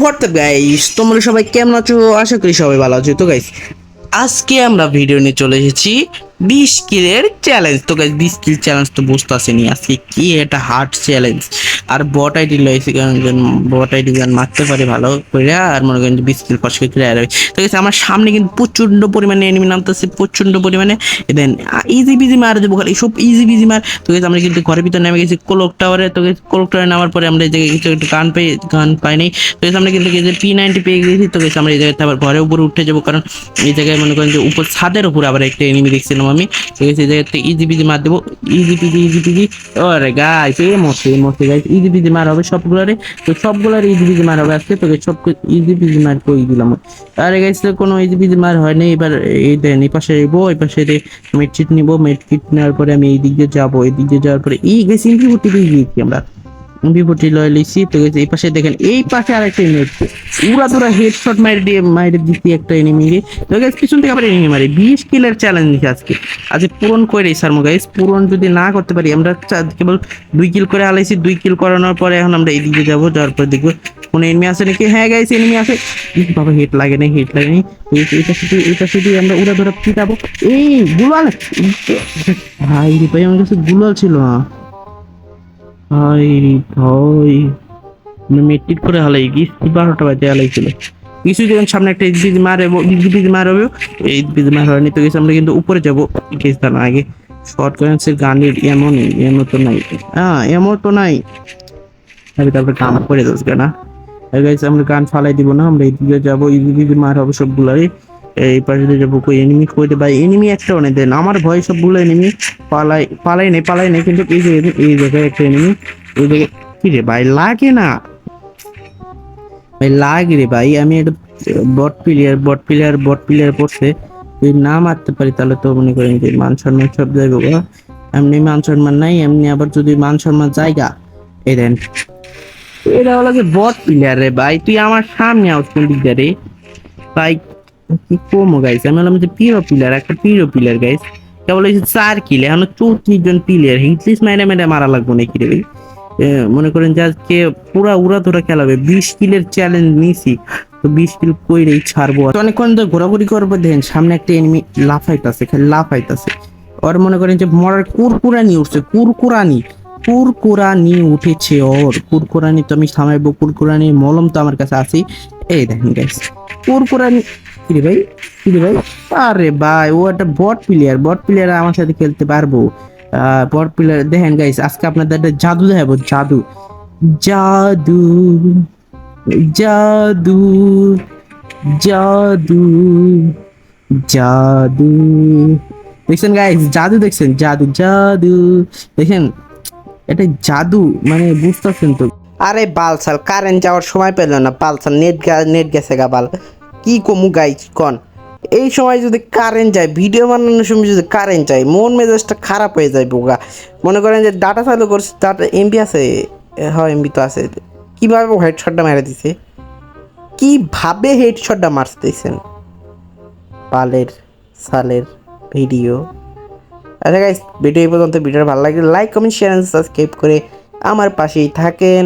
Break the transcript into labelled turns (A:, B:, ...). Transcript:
A: WhatsApp guys তোমরা সবাই কেমন আছো? আশা করি সবাই ভালো আছো। তো গাইস আজকে আমরা ভিডিও নিয়ে চলে এসেছি বিশ চ্যালেঞ্জ তো বিশ কিল চ্যালেঞ্জ তো বুঝতে আসেনি আজকে কি এটা হার্ড চ্যালেঞ্জ আর বট আইডি লয়েছে কারণ বট আইডি গান মারতে পারে ভালো করে, আর মনে করেন বিশ কিল পাঁচ কিল ক্লিয়ার তো গাইস আমার সামনে কিন্তু প্রচণ্ড পরিমাণে এনিমি নামতেছে প্রচণ্ড পরিমাণে। দেন ইজি বিজি মার দেবো খালি, সব ইজি বিজি মার। তো গাইস আমরা কিন্তু ঘরের ভিতরে নেমে গেছি কোলক টাওয়ারে তো গাইস কোলক টাওয়ারে নামার পরে আমরা এই জায়গায় কিছু একটু গান পেয়ে গান পাইনি। তো গাইস আমরা কিন্তু পি নাইনটি পেয়ে গেছি। তো গাইস আমরা এই জায়গাতে আবার ঘরের উপরে উঠে যাব, কারণ এই জায়গায় মনে করেন যে উপর ছাদের উপরে আবার একটা এনিমি দেখছিলাম আমি এই জায়গাতে ইজি বিজি মার দেবো। ইজি পিজি ইজি পিজি ওরে গাইস এ মস্তি মস্তি গাইস ইজি পিজি মার হবে সবগুলোরে। তো সবগুলোর ইজি পিজি মার হবে আজকে। তো guys সব ইজি পিজি মার কই দিলাম। আরে গাইস কোনো ইজি পিজি মার হয়নি এবার এই দেন, এই পাশে যাব এই পাশে মেডশিট নিবো। মেডকিট নেওয়ার পরে আমি এই দিক দিয়ে যাব। এই দিক দিয়ে যাওয়ার পরে, এই গেছি ইম্পিভুটি দিয়ে গিয়েছি আমরা। বিভূতি লয় লিছি তো এই পাশে দেখেন, এই পাশে আরেকটা এনিমি পুরা তোরা হেডশট মারি দিয়ে, মারি দিচ্ছি একটা এনিমি রে তো গাইস পিছন থেকে আবার এনিমি মারি। 20 কিলের চ্যালেঞ্জ নিচ্ছে আজকে। আজকে পূরণ করে সারমো গাইস পূরণ যদি না করতে পারি, আমরা কেবল দুই কিল করে হালাইছি দুই কিল করানোর পরে এখন আমরা এইদিকে যাব, যাওয়ার পর দেখব কোনো এনিমি আছে নাকি। হ্যাঁ গাইস এনিমি আছে। বাবা হেড লাগে না হেড লাগে না এটা শুধু এটা শুধু আমরা উড়া ধরা পিটাবো। এই, গুলাল! ভাই রে ভাই, আমার কাছে গুলাল ছিল না। ভাই। ভাই মেট্রিক করে হালাই গিস বারোটা বাজে হালাই ছিল কিছু যখন সামনে একটা ইজবিজ মারে ইজবিজ মার হবে, এই ইজবিজ মার হয়নি, তো গেছে আমরা কিন্তু উপরে যাব গেছ না আগে। শর্ট কয়েন্সের গানের এমন এমন তো নাই। হ্যাঁ এমন তো নাই। আমি তারপরে কাম করে দোষ না। আমরা গান ফালাই দিব না, আমরা এইদিকে যাব ইজবিজ মার হবে সবগুলারই। এই পাশে দিয়ে যাব কই? এনিমি কই দে ভাই এনিমি একটা অনেক দেন। আমার ভয় সবগুলো এনিমি পালাই পালাই নেই পালাই নেই, কিন্তু এই যে এই জায়গায় একটা এনিমি এই জায়গায় কি রে ভাই, লাগে না। ভাই, লাগে রে ভাই। আমি একটা bot player bot player bot player পড়ছে যদি না মারতে পারি, তাহলে তো মনে করেন যে মান সম্মান সব যাইব। এমনি মান সম্মান নাই, এমনি আবার যদি মান সম্মান জায়গা, এই দেন। এটা হলো যে বট প্লেয়ার রে ভাই। তুই আমার সামনে আউট কোন দিক রে। ভাই কি কমো গাইস আমি যে পিরো একটা পিরো গাইস চার কিলে এখন চৌত্রিশ জন মারা লাগবো নাকি রে মনে করেন যে আজকে পুরা উড়া ধরা খেলাবে। বিশ কিলের চ্যালেঞ্জ তো বিশ কিল ছাড়বো। অনেকক্ষণ ঘোরাঘুরি করব দেখেন সামনে একটা এনিমি লাফাইতাছে, খালি লাফাইতাছে। ওর মনে করেন যে মরার কুরকুরানি উঠছে, কুরকুরানি। কুরকুরানি উঠেছে ওর। কুরকুরানি তো আমি সামাইবো কুরকুরানি মলম তো আমার কাছে আছে এই দেখেন গাইস কুরকুরানি কি রে ভাই? কি রে ভাই? আরে ভাই, ও একটা বট প্লেয়ার বট প্লেয়ার আমার সাথে খেলতে পারব। বট প্লেয়ার দেখেন গাইস আজকে আপনাদের একটা জাদু দেখাবো, জাদু। জাদু জাদু জাদু জাদু। দেখছেন গাইস জাদু দেখছেন, জাদু জাদু। দেখেন, এটা জাদু মানে বুঝতেছেন তো।
B: আরে বালসাল কারেন্ট যাওয়ার সময় পেল না। বালসাল নেট নেট গেছে গা, বাল। কি কমু গাই কন? এই সময় যদি কারেন্ট যায় ভিডিও বানানোর সময় যদি কারেন্ট যায়, মন মেজাজটা খারাপ হয়ে যায় বোগা মনে করেন যে ডাটা চালু করছে ডাটা এমবি আছে হ্যাঁ এমবি তো আছে। কীভাবে হেডশটটা মেরে দিছে? কীভাবে হেডশটটা মারতেছেন পালের, সালের ভিডিও আচ্ছা গাইস ভিডিও এই পর্যন্ত ভিডিও ভালো লাগলে লাইক কমেন্ট শেয়ার সাবস্ক্রাইব করে আমার পাশেই থাকেন।